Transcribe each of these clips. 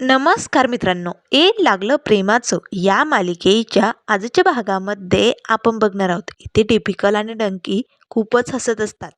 नमस्कार मित्रांनो एक लागलं प्रेमाचं या मालिकेच्या आजच्या भागामध्ये आपण बघणार आहोत. इथे टिपिकल आणि डंकी खूपच हसत असतात.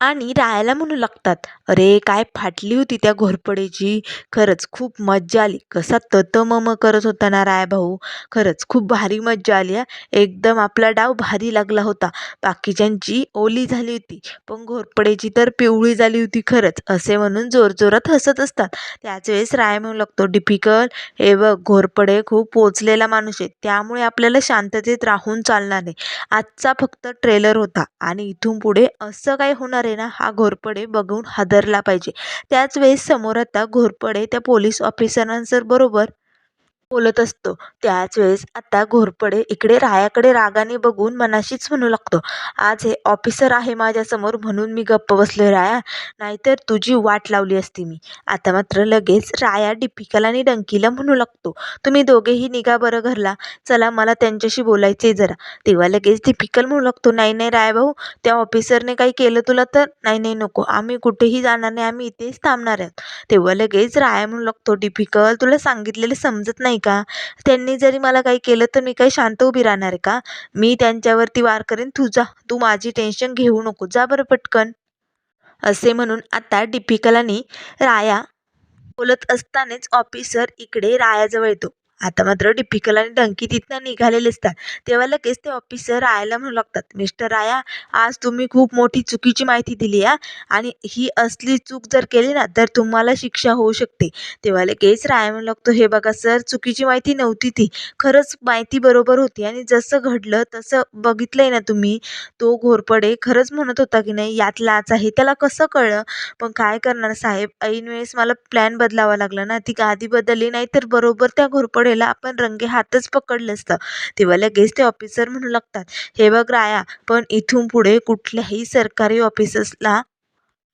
आणि राहायला म्हणू लागतात. अरे काय फाटली होती त्या घोरपडेची. खरंच खूप मज्जा आली. कसा तत मम करत होता ना राय भाऊ. खरंच खूप भारी मज्जा आली हा. एकदम आपला डाव भारी लागला होता. बाकीच्यांची ओली झाली होती. पण घोरपडेची तर पिवळी झाली होती खरंच. असे म्हणून जोरजोरात हसत असतात. त्याच वेळेस राय म्हणू लागतो डिफिकल्ट. हे बघ घोरपडे खूप पोचलेला माणूस आहे. त्यामुळे आपल्याला शांततेत राहून चालणार नाही आजचा फक्त ट्रेलर होता आणि इथून पुढे असं काय होणार आहे ना हा घोरपडे बघून हादरला पाहिजे. त्याच वेळेस समोर आता घोरपडे त्या पोलीस ऑफिसरांसर बरोबर बोलत असतो. त्याच वेळेस आता घोरपडे इकडे रायाकडे रागाने बघून मनाशीच म्हणू लागतो. आज हे ऑफिसर आहे माझ्यासमोर म्हणून मी गप्प बसलो राया. नाहीतर तुझी वाट लावली असती मी. आता मात्र लगेच राया डिपिकल आणि डंकीला म्हणू लागतो. तुम्ही दोघेही निघा बरं घरला. चला मला त्यांच्याशी बोलायचे जरा. तेव्हा लगेच डिपिकल म्हणू लागतो नाही नाही राया भाऊ त्या ऑफिसरने काही केलं तुला तर? नाही नाही नको. आम्ही कुठेही जाणार नाही. आम्ही इथेच थांबणार आहोत. तेव्हा लगेच राया म्हणू लागतो डिफिकल तुला सांगितलेलं समजत नाही का? त्यांनी जरी मला काही केलं तर मी काही शांत उभी राहणार आहे का? मी त्यांच्यावरती वार करेन. तू जा. तू माझी टेन्शन घेऊ नको. जा बरं पटकन. असे म्हणून आता डिपिकलानी राया बोलत असतानाच ऑफिसर इकडे रायाजवळ येतो. आता मात्र डिफिकल आणि डंकी तिथनं निघालेले असतात. तेव्हा लगेच ते ऑफिसर रायाला म्हणू लागतात मिस्टर राया आज तुम्ही खूप मोठी चुकीची माहिती दिली या आणि ही असली चूक जर केली ना तर तुम्हाला शिक्षा होऊ शकते. तेव्हा लगेच राया म्हणू लागतो हे बघा सर चुकीची माहिती नव्हती ती. खरंच माहिती बरोबर होती आणि जसं घडलं तसं बघितलंय ना तुम्ही. तो घोरपडे खरंच म्हणत होता की नाही यात लाच आहे. त्याला कसं कळलं? पण काय करणार साहेब? ऐन वेळेस मला प्लॅन बदलावा लागला ना. ती गादी बदलली नाही तर बरोबर त्या घोरपडे वेळेला आपण रंगे हातच पकडलं असतं. तेव्हा लगेच ते ऑफिसर म्हणू लागतात हे बघ राया पण इथून पुढे कुठल्याही सरकारी ऑफिसर्सला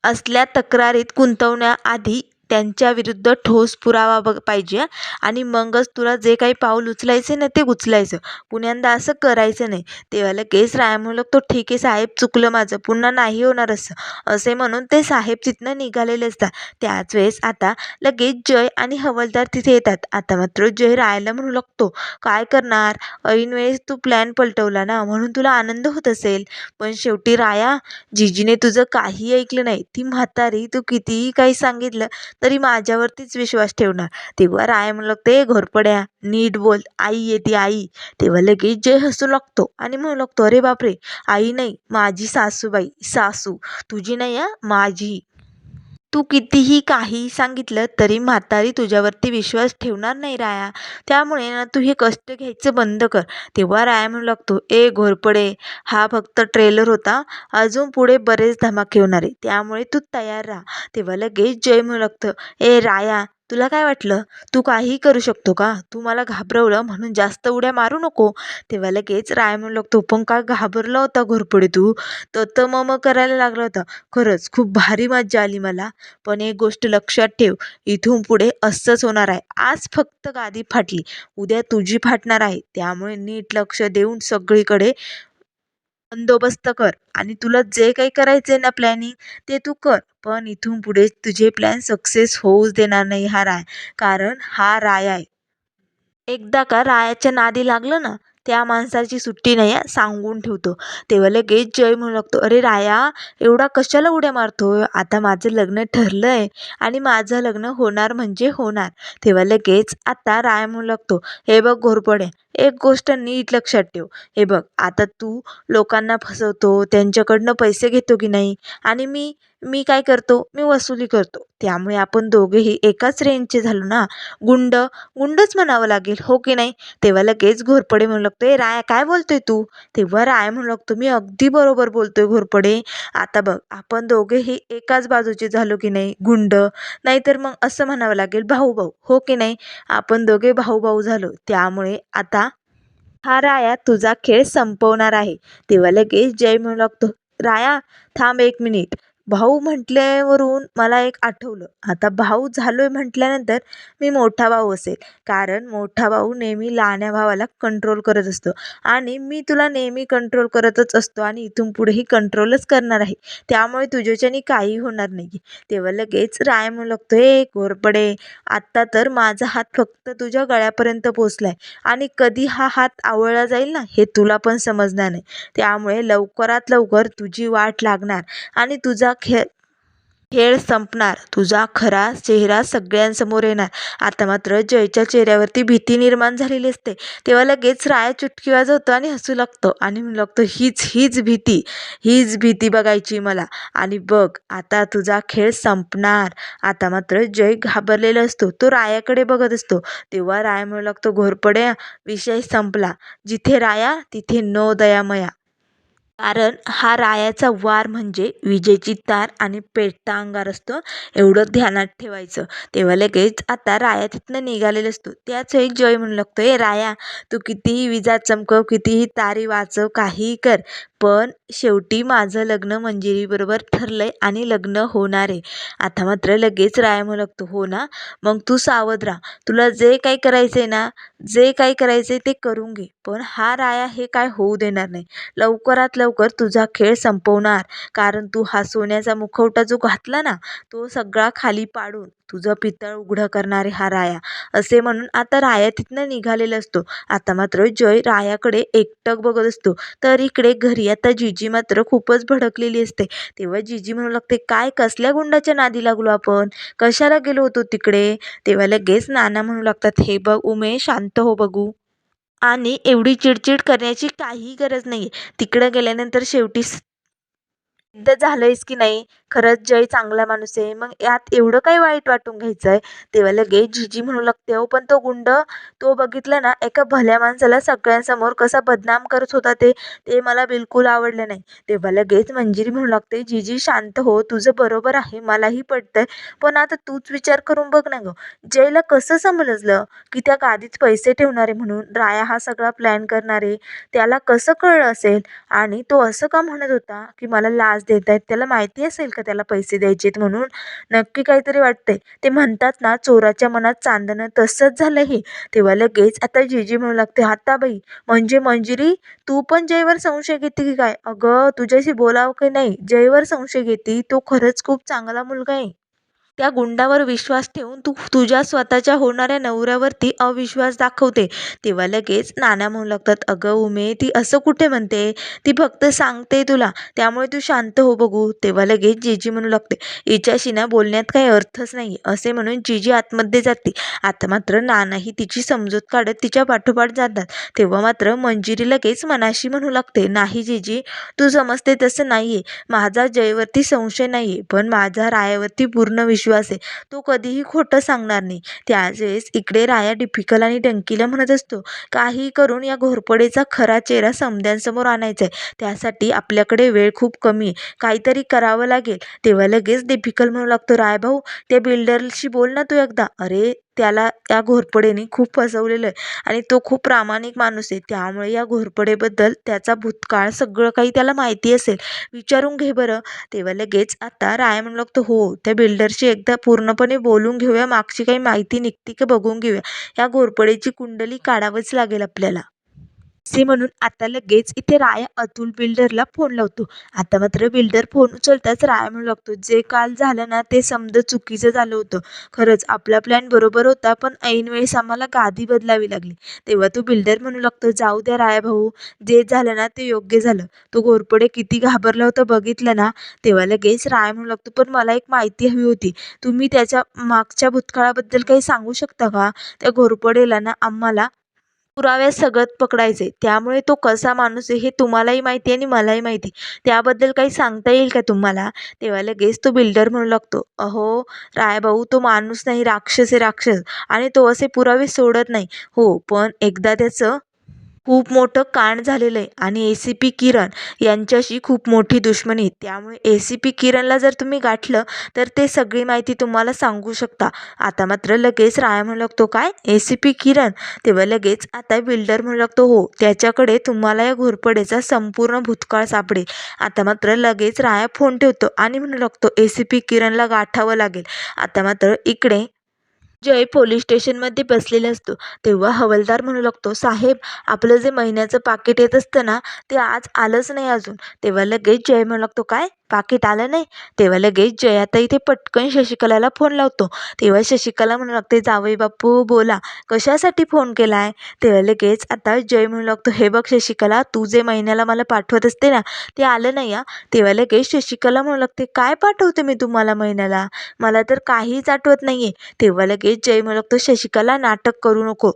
असल्या तक्रारीत गुंतवण्याआधी त्यांच्या विरुद्ध ठोस पुरावा बघ पाहिजे आणि मगच तुला जे काही पाऊल उचलायचे ना ते उचलायचं. पुण्यांदा असं करायचं नाही. तेव्हा लगेच राया म्हणू लागतो ठीक आहे साहेब चुकलं माझं. पुन्हा नाही होणार असं. असे म्हणून ते साहेब तिथनं निघालेले असतात. त्याच वेळेस आता लगेच जय आणि हवलदार तिथे येतात. आता मात्र जय रायाला म्हणू लागतो. काय करणार? ऐन वेळेस तू प्लॅन पलटवला ना म्हणून तुला आनंद होत असेल. पण शेवटी राया जिजीने तुझं काही ऐकलं नाही. ती म्हातारी तू कितीही काही सांगितलं तरी माझ्यावरतीच विश्वास ठेवणार. तेव्हा राय म्हणलं लागते घोरपड्या नीट बोल. आई येते आई. तेव्हा लगेच जय हसू लागतो आणि म्हणू लागतो अरे बापरे आई नाही माझी सासूबाई सासू. तुझी नाही हा माझी. तू कितीही काही सांगितलं तरी म्हातारी तुझ्यावरती विश्वास ठेवणार नाही राया. त्यामुळे ना तू हे कष्ट घ्यायचं बंद कर. तेव्हा राया म्हणू लागतो ए घोरपडे हा फक्त ट्रेलर होता. अजून पुढे बरेच धमाके होणार आहे. त्यामुळे तू तयार राहा. तेव्हा लगेच जय म्हणू लागतं ए राया तुला काय वाटलं? तू काहीही करू शकतो का? तू मला घाबरवलं म्हणून जास्त उड्या मारू नको. तेव्हा लगेच राय म्हणू लागतो पण काय घाबरला होता घोरपडे तू तर मम करायला लागला होता. खरंच खूप भारी मज्जा आली मला. पण एक गोष्ट लक्षात ठेव इथून पुढे असंच होणार आहे. आज फक्त गादी फाटली. उद्या तुझी फाटणार आहे. त्यामुळे नीट लक्ष देऊन सगळीकडे बंदोबस्त कर आणि तुला जे काही करायचं आहे ना प्लॅनिंग ते तू कर. पण इथून पुढे तुझे प्लॅन सक्सेस होऊच देणार नाही हा राय. कारण हा राय आहे. एकदा का रायाच्या नादी लागलं ना त्या माणसाची सुट्टी नाही आहे सांगून ठेवतो. तेव्हा लगेच जय म्हणू लागतो अरे राया एवढा कशाला उड्या मारतो आता माझं लग्न ठरलं आहे आणि माझं लग्न होणार म्हणजे होणार. तेव्हा लगेच आता राय म्हणू लागतो हे बघ घोरपडे एक गोष्ट नीट लक्षात ठेव. हे बघ आता तू लोकांना फसवतो त्यांच्याकडनं पैसे घेतो की नाही? आणि मी मी काय करतो? मी वसुली करतो. त्यामुळे आपण दोघेही एकाच रेंजचे झालो ना? गुंड गुंडच म्हणावं लागेल हो की नाही? तेव्हा लगेच घोरपडे म्हणू लागतो. ए राया काय बोलतोय तू? तेव्हा राय म्हणू लागतो मी अगदी बरोबर बोलतोय घोरपडे. आता बघ आपण दोघेही एकाच बाजूचे झालो की नाही? गुंड. नाहीतर मग असं म्हणावं लागेल भाऊ भाऊ हो की नाही? आपण दोघे भाऊ भाऊ झालो. त्यामुळे आता हा राया तुझा खेळ संपवणार आहे. तेव्हा लगेच जय म्हणू लागतो. राया थांब एक मिनिट. भाऊ म्हटल्यावरून मला एक आठवलं. आता भाऊ झालो आहे म्हटल्यानंतर मी मोठा भाऊ असेल. कारण मोठा भाऊ नेहमी लहान्या भावाला कंट्रोल करत असतो. आणि मी तुला नेहमी कंट्रोल करतच असतो आणि इथून पुढेही कंट्रोलच करणार आहे. त्यामुळे तुझ्याच्याने काही होणार नाही तेव्हा लगेच राय म्हणू लागतो ए घोरपडे आत्ता तर माझा हात फक्त तुझ्या गळ्यापर्यंत पोचलाय. आणि कधी हा हात आवळला जाईल ना हे तुला पण समजणार नाही. त्यामुळे लवकरात लवकर तुझी वाट लागणार आणि तुझा खेळ खेळ संपणार. तुझा खरा चेहरा सगळ्यांसमोर येणार. आता मात्र जयच्या चेहऱ्यावरती भीती निर्माण झालेली असते. तेव्हा लगेच राया चुटकी वाजवतो आणि हसू लागतो. आणि म्हणू लागतो हीच हीच भीती. हीच भीती बघायची मला. आणि बघ आता तुझा खेळ संपणार. आता मात्र जय घाबरलेला असतो. तो रायाकडे बघत असतो. तेव्हा राया म्हणू लागतो घोरपड्या विषय संपला. जिथे राया तिथे नो दयामया कारण हा रायाचा वार म्हणजे विजेची तार आणि पेटता अंगार असतो. एवढं ध्यानात ठेवायचं. तेव्हा लगेच आता राया तिथनं निघालेला असतो. त्याच एक जय म्हणू लागतो ए राया तू कितीही विजा चमकव कितीही तारी वाचव काहीही कर. पण शेवटी माझं लग्न मंजिरीबरोबर ठरलं आहे आणि लग्न होणार आहे. आता मात्र लगेच राया म्हणू लागतो हो ना? मग तू सावध राहा. तुला जे काही करायचं आहे ना जे काही करायचं आहे ते करून घे. पण हा राया हे काय होऊ देणार नाही. लवकरात लवकर तुझा खेळ संपवणार. कारण तू हा सोन्याचा मुखवटा जो घातला ना तो सगळा खाली पाडून तुझं पितळ उघडं करणारे हा राया. असे म्हणून आता राया तिथनं निघालेला असतो. आता मात्र जय रायाकडे एकटक बघत असतो. तर इकडे घरी आता जिजी मात्र खूपच भडकलेली असते. तेव्हा जिजी म्हणू लागते काय कसल्या गुंडाच्या नादी लागलो आपण? कशाला गेलो होतो तिकडे? तेव्हा लगेच नाना म्हणू लागतात हे बघ उमे शांत हो बघू. आणि एवढी चिडचिड करण्याची काहीही गरज नाही आहे तिकडं गेल्यानंतर शेवटी सिद्ध झालंयस की नाही? खरंच जय चांगला माणूस आहे. मग यात एवढं काही वाईट वाटून घ्यायचं आहे तेव्हा लगेच जिजी म्हणू लागते हो पण तो गुंड तो बघितला ना एका भल्या माणसाला सगळ्यांसमोर कसा बदनाम करत होता ते ते मला बिलकुल आवडलं नाही. तेव्हा लगेच मंजिरी म्हणू लागते जिजी शांत हो तुझं बरोबर आहे मलाही पटतंय पण आता तूच विचार करून बघ ना गं. जयला कसं समजलं की त्या गादीत पैसे ठेवणारे म्हणून राया हा सगळा प्लॅन करणारे? त्याला कसं कळलं असेल? आणि तो असं का म्हणत होता की मला त्रास देत आहेत त्याला माहिती असेल का त्याला पैसे द्यायचेत म्हणून? नक्की काहीतरी वाटतंय. ते म्हणतात ना चोराच्या मनात चांदणं तसंच झालं हे. तेव्हा लगेच आता जिजी म्हणू लागते आता बाई म्हणजे मंजिरी तू पण जयवर संशय घेते की काय? अगं तुझ्याशी बोलावं की नाही? जयवर संशय घेते तो खरंच खूप चांगला मुलगा आहे. त्या गुंडावर विश्वास ठेवून तू तुझ्या स्वतःच्या होणाऱ्या नवऱ्यावरती अविश्वास दाखवते. तेव्हा लगेच नाना म्हणू लागतात अगं उमे ती असं कुठे म्हणते? ती फक्त सांगते तुला. त्यामुळे तू शांत हो बघू. तेव्हा लगेच जीजी म्हणू लागते हिच्याशी ना बोलण्यात काही अर्थच नाही असे म्हणून जीजी आतमध्ये जाते. आता मात्र नानाही तिची समजूत काढत तिच्या पाठोपाठ जातात. तेव्हा मात्र मंजिरी लगेच मनाशी म्हणू लागते नाही जीजी तू समजते तसं नाही आहे माझा जयवरती संशय नाही आहे पण माझा रायावरती पूर्ण विश्वास आहे. तो कधीही खोटं सांगणार नाही. त्याच वेळेस इकडे राया डिफिकल आणि डंकीला म्हणत असतो काही करून या घोरपडेचा खरा चेहरा समद्यांसमोर आणायचा आहे. त्यासाठी आपल्याकडे वेळ खूप कमी आहे. काहीतरी करावं लागेल. तेव्हा लगेच डिफिकल म्हणू लागतो राय भाऊ त्या बिल्डरशी बोल ना तू एकदा. अरे त्याला त्या घोरपडेने खूप फसवलेलं आहे. आणि तो खूप प्रामाणिक माणूस आहे. त्यामुळे या घोरपडेबद्दल त्याचा भूतकाळ सगळं काही त्याला माहिती असेल. विचारून घे बरं. तेव्हा लगेच आता राया म्हणू लागतो हो त्या बिल्डरशी एकदा पूर्णपणे बोलून घेऊया. मागची काही माहिती निघते का बघून घेऊया. या घोरपडेची कुंडली काढावंच लागेल आपल्याला. असे म्हणून आता लगेच इथे राया अतुल बिल्डरला फोन लावतो. आता मात्र बिल्डर फोन उचलताच राया म्हणू लागतो जे काल झालं ना ते समज चुकीचं झालं होतं. खरंच आपला प्लॅन बरोबर होता पण ऐन वेळेस आम्हाला गादी बदलावी लागली. तेव्हा तो बिल्डर म्हणू लागतो जाऊ द्या राया भाऊ जे झालं ना ते योग्य झालं. तो घोरपडे किती घाबरला होता बघितलं ना. तेव्हा लगेच राया म्हणू लागतो पण मला एक माहिती हवी होती. तुम्ही त्याच्या मागच्या भूतकाळाबद्दल काही सांगू शकता का? त्या घोरपडेला ना आम्हाला पुराव्यासकट पकडायचे त्यामुळे तो कसा माणूस आहे हे तुम्हालाही माहिती आहे आणि मलाही माहिती त्याबद्दल काही सांगता येईल का तुम्हाला? तेव्हा लगेच तो बिल्डर म्हणू लागतो अहो रायभाऊ तो माणूस नाही राक्षस आहे राक्षस. आणि तो असे पुरावे सोडत नाही. हो पण एकदा त्याचं खूप मोठं कांड झालेलं आहे आणि ए सी पी किरण यांच्याशी खूप मोठी दुश्मनी. आहे त्यामुळे ए सी पी किरणला जर तुम्ही गाठलं तर ते सगळी माहिती तुम्हाला सांगू शकता. आता मात्र लगेच राया म्हणू लागतो काय? A C P Kiran? तेव्हा लगेच आता बिल्डर म्हणू लागतो हो त्याच्याकडे तुम्हाला या घोरपडेचा संपूर्ण भूतकाळ सापडेल. आता मात्र लगेच राया फोन ठेवतो आणि म्हणू लागतो ए सी पी किरणला गाठावं लागेल. आता मात्र इकडे जय पोलीस स्टेशनमध्ये बसलेला असतो. तेव्हा हवालदार म्हणू लागतो साहेब आपलं जे महिन्याचं पाकिट येत असतं ना ते आज आलंच नाही अजून. तेव्हा लगेच जय म्हणू लागतो काय? पाकिट आलं नाही. तेव्हा लगेच जय आता इथे पटकन शशिकलाला फोन लावतो. तेव्हा शशिकला म्हणू लागते जावई बापू बोला कशासाठी फोन केला आहे तेव्हा लगेच आता जय म्हणू लागतो हे बघ शशिकला तू जे महिन्याला मला पाठवत असते ना ते आलं नाही या तेव्हा लगेच शशिकला म्हणू लागते काय पाठवते मी तुम्हाला महिन्याला? मला तर काहीच आठवत नाही आहे तेव्हा लगेच जय म्हणू लागतो शशिकला नाटक करू नको.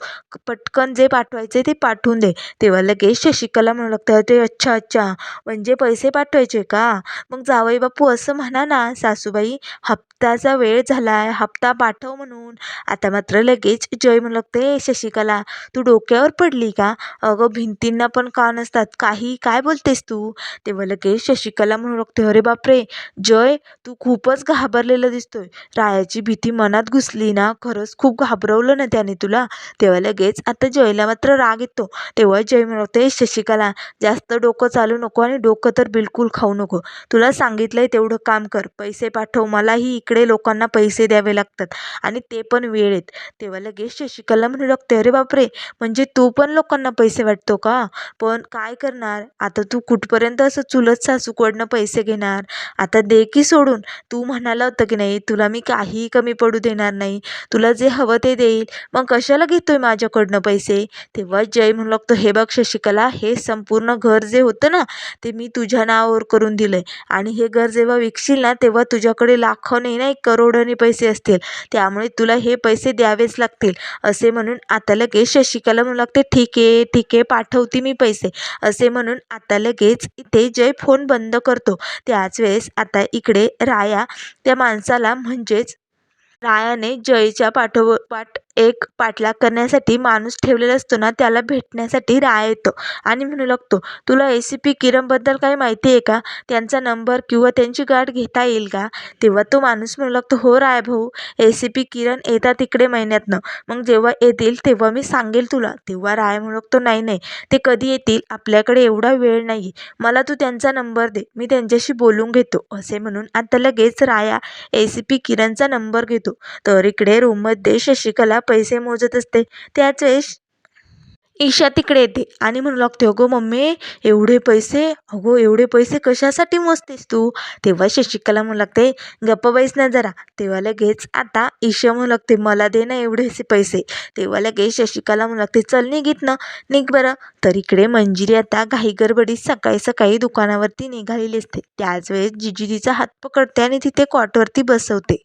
पटकन जे पाठवायचे ते पाठवून दे. तेव्हा लगेच शशिकला म्हणू लागतं ते अच्छा अच्छा. म्हणजे पैसे पाठवायचे का? मग जावई बापू असं म्हणा ना सासूबाई हप्त्याचा वेळ झाला आहे हप्ता पाठव म्हणून. आता मात्र लगेच जय म्हणू लागते शशिकला. तू डोक्यावर पडली का? अगं भिंतींना पण का नसतात? काही काय बोलतेस तू? तेव्हा लगेच शशिकला म्हणू लागते अरे बापरे! जय तू खूपच घाबरलेलं दिसतोय. रायाची भीती मनात घुसली ना खरंच खूप घाबरवलं ना त्याने तुला. तेव्हा लगेच आता जयला मात्र राग येतो. तेव्हा जय म्हणते शशिकला जास्त डोकं चालू नको आणि डोकं तर बिलकुल खाऊ नको. तुला सांगितलंय तेवढं काम कर. पैसे पाठव. मलाही इकडे लोकांना पैसे द्यावे लागतात. आणि ते पण वेळेत तेव्हा लगेच शशिकला म्हणू लागते अरे बापरे! म्हणजे तू पण लोकांना पैसे वाटतो का? पण काय करणार? आता तू कुठपर्यंत असं चुलत सासूकडनं पैसे घेणार? आता दे की सोडून. तू म्हणाला होतं की नाही तुला मी काहीही कमी पडू देणार नाही. तुला जे हवं ते देईल. मग कशाला घेतोय माझ्याकडनं पैसे? तेव्हा जय म्हणू लागतो हे बघ शशिकला हे संपूर्ण घर जे होतं ना ते मी तुझ्या नावावर करून दिलं आहे आणि आणि हे घर जेव्हा विकशील ना तेव्हा तुझ्याकडे लाखोने नाही करोडोने पैसे असतील. त्यामुळे तुला हे पैसे द्यावेच लागतील. असे म्हणून आता लगेच शशिकला म्हणू लागते ठीक आहे ठीक आहे पाठवते मी पैसे. असे म्हणून आता लगेच इथे जय फोन बंद करतो. त्याच वेळेस आता इकडे राया त्या माणसाला म्हणजेच रायाने जयच्या पाठोपाठ एक पाठलाग करण्यासाठी माणूस ठेवलेला असतो ना त्याला भेटण्यासाठी राया येतो. आणि म्हणू लागतो तुला ए सी पी किरणबद्दल काही माहिती आहे का? त्यांचा नंबर किंवा त्यांची गाठ घेता येईल का? तेव्हा तो माणूस म्हणू लागतो हो राय भाऊ ए सी पी किरण येतात इकडे महिन्यातनं. मग जेव्हा येतील तेव्हा मी सांगेल तुला. तेव्हा राय म्हणू लागतो नाही नाही ते कधी येतील? आपल्याकडे एवढा वेळ नाही. मला तू त्यांचा नंबर दे. मी त्यांच्याशी बोलून घेतो. असे म्हणून आता लगेच राया ए सी पी किरणचा नंबर घेतो. तर इकडे रूममध्ये शशिकला पैसे मोजत असते. त्याच वेळेस ईशा तिकडे येते आणि म्हणू लागते अगो मम्मी एवढे पैसे अगो एवढे पैसे कशासाठी मोजतेस तू? तेव्हा शशिकला म्हणू लागते गप्प बैस ना जरा. तेव्हा लगेच आता ईशा म्हणू लागते मला दे ना एवढेसे पैसे. तेव्हा लगेच शशिकला म्हणू लागते चल निघित ना निघ बरं. तर इकडे मंजिरी आता घाईगडबडीत सकाळी सकाळी दुकानावरती निघालेली असते. त्याच वेळेस जिजी हात पकडते आणि तिथे कॉटवरती बसवते.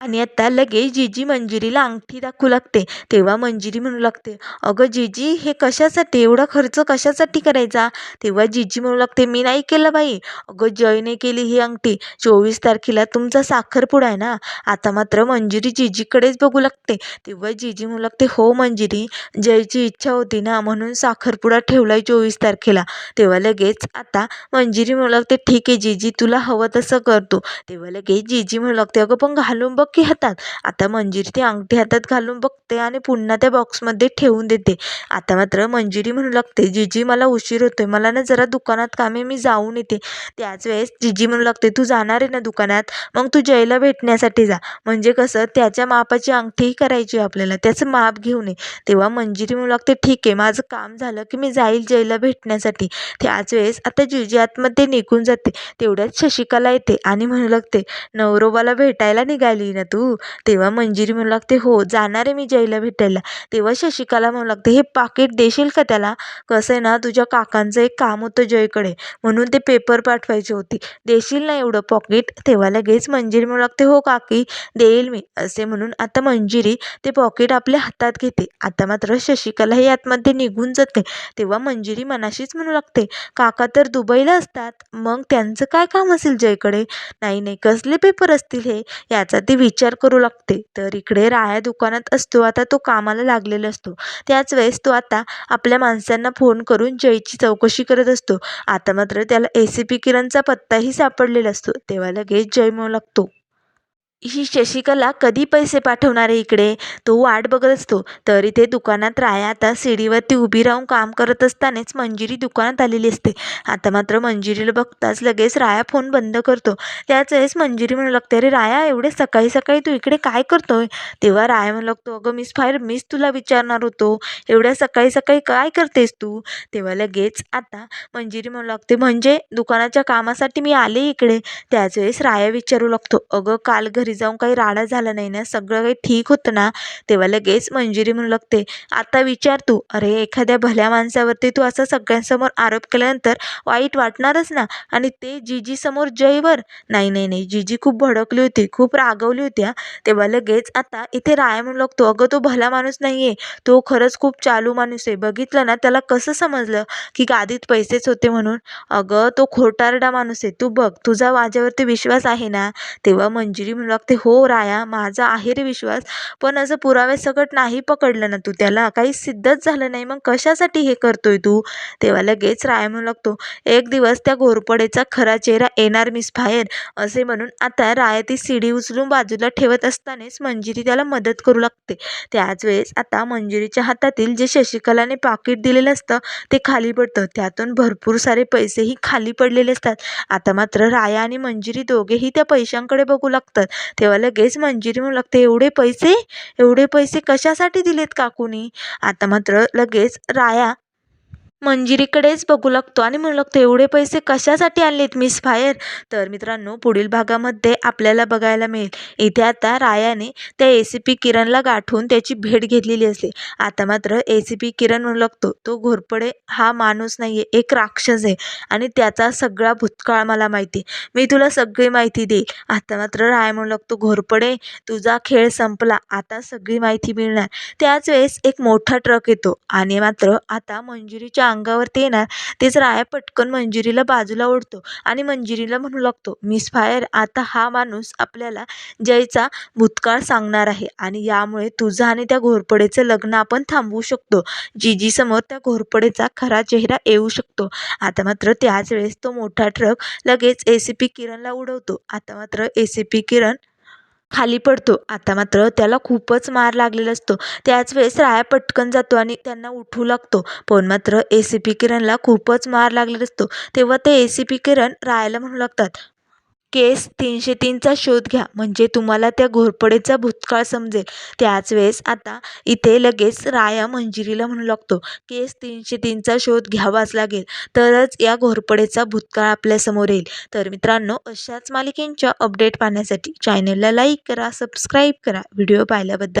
आणि आता लगेच जिजी मंजिरीला अंगठी दाखवू लागते. तेव्हा मंजिरी म्हणू लागते अगं जिजी हे कशासाठी एवढा खर्च कशासाठी करायचा? तेव्हा जिजी म्हणू लागते मी नाही केलं बाई. अगं जयने केली ही अंगठी. चोवीस तारखेला तुमचा साखरपुडा आहे ना? आता मात्र मंजिरी जिजीकडेच बघू लागते. तेव्हा जिजी म्हणू लागते हो मंजिरी जयची इच्छा होती ना म्हणून साखरपुडा ठेवलाय चोवीस तारखेला. तेव्हा लगेच आता मंजिरी म्हणू लागते ठीक आहे जिजी तुला हवं तसं करतो. तेव्हा लगेच जिजी म्हणू लागते अगं पण घालून बघ की हातात. आता मंजिरी ती अंगठी हातात घालून बघते आणि पुन्हा त्या बॉक्समध्ये ठेवून देते. आता मात्र मंजिरी म्हणू लागते जिजी मला उशीर होतोय मला ना जरा दुकानात कामे मी जाऊन येते. त्याच वेळेस जिजी म्हणू लागते तू जाणार आहे ना दुकानात? मग तू जयला भेटण्यासाठी जा. म्हणजे कसं त्याच्या मापाची अंगठीही करायची आपल्याला त्याचं माप घेऊन ये. तेव्हा मंजिरी म्हणू लागते ठीक आहे माझं काम झालं की मी जाईल जयला भेटण्यासाठी. त्याच वेळेस आता जिजी आतमध्ये निघून जाते. तेवढ्यात शशिकला येते आणि म्हणू लागते नवरोबाला भेटायला निघाली ना तू. तेव्हा मंजिरी म्हणू लागते हो जाणार आहे मी जयला भेटायला. तेव्हा शशिकाला म्हणू लागते हे पाकिट देशील का त्याला? कसं आहे ना तुझ्या काकांचं एक काम होतं जयकडे म्हणून ते पेपर पाठवायचे होते. देशील ना एवढं पॉकेट तेव्हा लगेच मंजिरी म्हणू लागते हो काकी देईल मी. असे म्हणून आता मंजिरी ते पॉकेट आपल्या हातात घेते. आता मात्र शशिकला हे आतमध्ये निघून जाते तेव्हा मंजिरी मनाशीच म्हणू लागते काका तर दुबईला असतात मग त्यांचं काय काम असेल जयकडे? नाही नाही कसले पेपर असतील हे? याचा ती विचार करू लागते. तर इकडे राया दुकानात असतो. आता तो कामाला लागलेला असतो. त्याच वेळेस तो आता आपल्या माणसांना फोन करून जयची चौकशी करत असतो. आता मात्र त्याला ए सी पी किरणचा पत्ताही सापडलेला असतो. तेव्हा लगेच जय म्हणू लागतो. ही शशिकला कधी पैसे पाठवणार आहे इकडे? तो वाट बघत असतो. तर इथे दुकानात राया आता सीडीवरती उभी राहून काम करत असतानाच मंजिरी दुकानात आलेली असते. आता मात्र मंजिरीला बघताच लगेच राया फोन बंद करतो. त्याच वेळेस मंजिरी म्हणू लागते अरे राया एवढे सकाळी सकाळी तू इकडे काय करतोय? तेव्हा राया म्हणू लागतो अगं मिस फायर मीच तुला विचारणार होतो. एवढ्या सकाळी सकाळी काय करतेस तू? तेव्हा लगेच आता मंजिरी म्हणू लागते म्हणजे दुकानाच्या कामासाठी मी आले इकडे. त्याच वेळेस राया विचारू लागतो अगं काल घरी जाऊन काही राडा झाला नाही ना सगळं काही ठीक होतं ना तेव्हा लगेच मंजिरी म्हणू लागते आता विचार तू अरे एखाद्या भल्या माणसावरती तू असा सगळ्यांसमोर आरोप केल्यानंतर वाईट वाटणारच ना आणि ते जीजीसमोर जयवर. नाही नाही नाही जीजी खूप भडकली होती खूप रागवली होती हा. तेव्हा लगेच आता इथे राया म्हणू लागतो अगं तो भला माणूस नाही आहे तो खरंच खूप चालू माणूस आहे बघितलं ना त्याला कसं समजलं की गादीत पैसेच होते म्हणून अगं तो खोटारडा माणूस आहे तू बघ तुझा माझ्यावरती विश्वास आहे ना? तेव्हा मंजिरी म्हणू लागते हो राया माझा आहे रे विश्वास पण असं पुराव्यासकट नाही पकडलं ना तू त्याला. काही सिद्धच झालं नाही. मग कशासाठी हे करतोय तू? तेव्हा लगेच राया म्हणू लागतो एक दिवस त्या घोरपडेचा खरा चेहरा येणार मिस फायर असे म्हणून आता राया ती सीडी उचलून बाजूला ठेवत असतानाच मंजिरी त्याला मदत करू लागते. त्याच वेळेस आता मंजिरीच्या हातातील जे शशिकलाने पाकिट दिलेलं असतं ते खाली पडतं. त्यातून भरपूर सारे पैसेही खाली पडलेले असतात. आता मात्र राया आणि मंजिरी दोघेही त्या पैशांकडे बघू लागतात. तेव्हा लगेच मंजिरी म्हणू लागते एवढे पैसे? एवढे पैसे कशासाठी दिलेत काकूनी? आता मात्र लगेच राया मंजिरीकडेच बघू लागतो. आणि म्हणू लागतो एवढे पैसे कशासाठी आणलेत मिस फायर तर मित्रांनो पुढील भागामध्ये आपल्याला बघायला मिळेल. इथे आता रायाने त्या ए सी पी किरणला गाठून त्याची भेट घेतलेली असते. आता मात्र ए सी पी किरण म्हणू लागतो तो घोरपडे हा माणूस नाही आहे एक राक्षस आहे. आणि त्याचा सगळा भूतकाळ मला माहिती मी तुला सगळी माहिती देईल. आता मात्र राय म्हणू लागतो घोरपडे तुझा खेळ संपला. आता सगळी माहिती मिळणार. त्याच वेळेस एक मोठा ट्रक येतो. आणि मात्र आता मंजुरीच्या अंगावरती येणार तेच राया पटकन मंजिरीला बाजूला ओढतो आणि मंजिरीला म्हणू लागतो मिस फायर आता हा माणूस आपल्याला जयचा भूतकाळ सांगणार आहे आणि यामुळे तुझं आणि त्या घोरपडेचं लग्न आपण थांबवू शकतो. जीजीसमोर त्या घोरपडेचा खरा चेहरा येऊ शकतो. आता मात्र त्याच वेळेस तो मोठा ट्रक लगेच ए सी पी किरणला उडवतो. आता मात्र ए सी पी किरण खाली पडतो. आता मात्र त्याला खूपच मार लागलेला असतो. त्याच वेळेस राया पटकन जातो आणि त्यांना उठू लागतो. पण मात्र ए सी पी किरणला खूपच मार लागलेला असतो. तेव्हा ते ए सी पी किरण रायाला म्हणू लागतात केस तीनशे तीनचा शोध घ्या. म्हणजे तुम्हाला त्या घोरपडेचा भूतकाळ समजेल. त्याच वेळेस आता इथे लगेच राया मंजिरीला म्हणू लागतो. केस तीनशे तीनचा शोध घ्यावाच लागेल. तरच या घोरपडेचा भूतकाळ आपल्यासमोर येईल. तर मित्रांनो अशाच मालिकेंच्या अपडेट पाहण्यासाठी चॅनलला लाईक करा सबस्क्राईब करा. व्हिडिओ पाहिल्याबद्दल